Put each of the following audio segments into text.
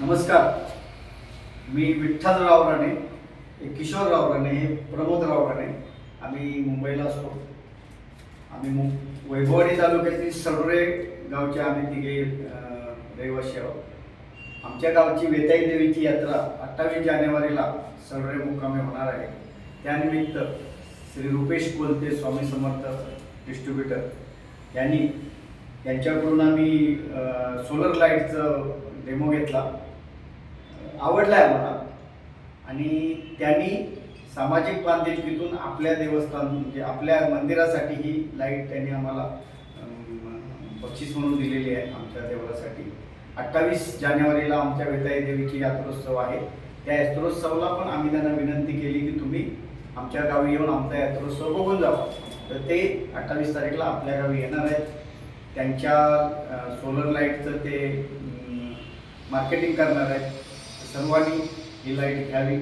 नमस्कार. मी विठ्ठलराव राणे हे किशोरराव राणे हे प्रमोदराव राणे आम्ही मुंबईला असतो. आम्ही मु वैभवाडी तालुक्यातील सरोरे गावचे आम्ही तिघे रहिवासी आहोत. आमच्या गावची वेताई देवीची यात्रा अठ्ठावीस जानेवारीला सरोरे मुक्कामे होणार आहे. त्यानिमित्त श्री रुपेश कोलते स्वामी समर्थ डिस्ट्रीब्युटर यांनी यांच्याकडून आम्ही सोलर लाईटचं डेमो घेतला. आवडला आहे मला. आणि त्यांनी सामाजिक बांधिलकीतून आपल्या देवस्थान म्हणजे आपल्या मंदिरासाठी ही लाइट त्यांनी आम्हाला बक्षीस म्हणून दिलेली आहे आमच्या देवळासाठी अठ्ठावीस जानेवारीला आमच्या वेताई देवीची यात्रोत्सव आहे. त्या यात्रोत्सवाला पण आम्ही त्यांना विनंती केली की तुम्ही आमच्या गावी येऊन आमचा यात्रोत्सव बघून जावा. तर ते अठ्ठावीस तारीखला आपल्या गावी येणार आहेत. त्यांच्या सोलर लाईटचं ते मार्केटिंग करणार आहेत. सर्वांनी ही लाइट घ्यावी.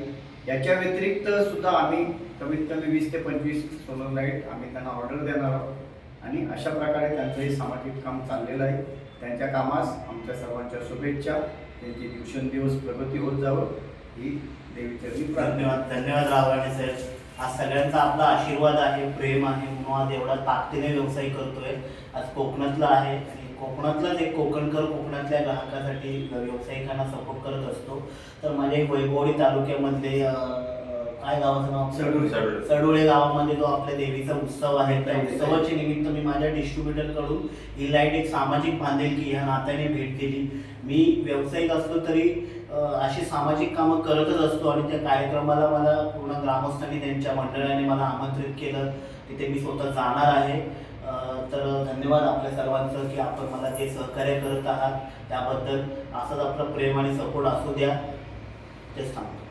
याच्या व्यतिरिक्त सुद्धा आम्ही कमीत कमी वीस ते पंचवीस सोलर लाइट आम्ही त्यांना ऑर्डर देणार आहोत. आणि अशा प्रकारे त्यांचं हे सामाजिक काम चाललेलं आहे. त्यांच्या कामास आमच्या सर्वांच्या शुभेच्छा. त्यांची दिवसेंदिवस प्रगती होत जावं. ही देवीचरणी धन्यवाद धन्यवाद रावराणे साहेब आज सगळ्यांचा आपला आशीर्वाद आहे प्रेम आहे. म्हणून आज एवढा ताकदीने व्यवसाय करतोय. आज कोकणातला आहे आणि कोकणातलाच एक कोकणकर कोकणातल्या ग्राहकासाठी व्यावसायिकांना सपोर्ट करत असतो. तर माझ्या वैभवळी वैभवडी तालुक्यामधले काय गावाचं नाव? सडोळे. सडोळे. सडोळे गावामध्ये जो आपल्या देवीचा उत्सव आहे त्या उत्सवाच्या निमित्त मी माझ्या डिस्ट्रीब्युटरकडून ही लाइट एक सामाजिक बांधिलकी ह्या नात्याने भेट दिली मी व्यावसायिक असलो तरी अशी सामाजिक कामं करतच असतो आणि त्या कार्यक्रमाला मला पूर्ण ग्रामस्थांनी त्यांच्या मंडळाने मला आमंत्रित केलं. तिथे मी स्वतः जाणार आहे. तर धन्यवाद आपल्या सर्वांचं की आपण मला जे सहकार्य करत आहात. त्याबद्दल असंच आपलं प्रेम आणि सपोर्ट असू द्या. तेच सांगतो.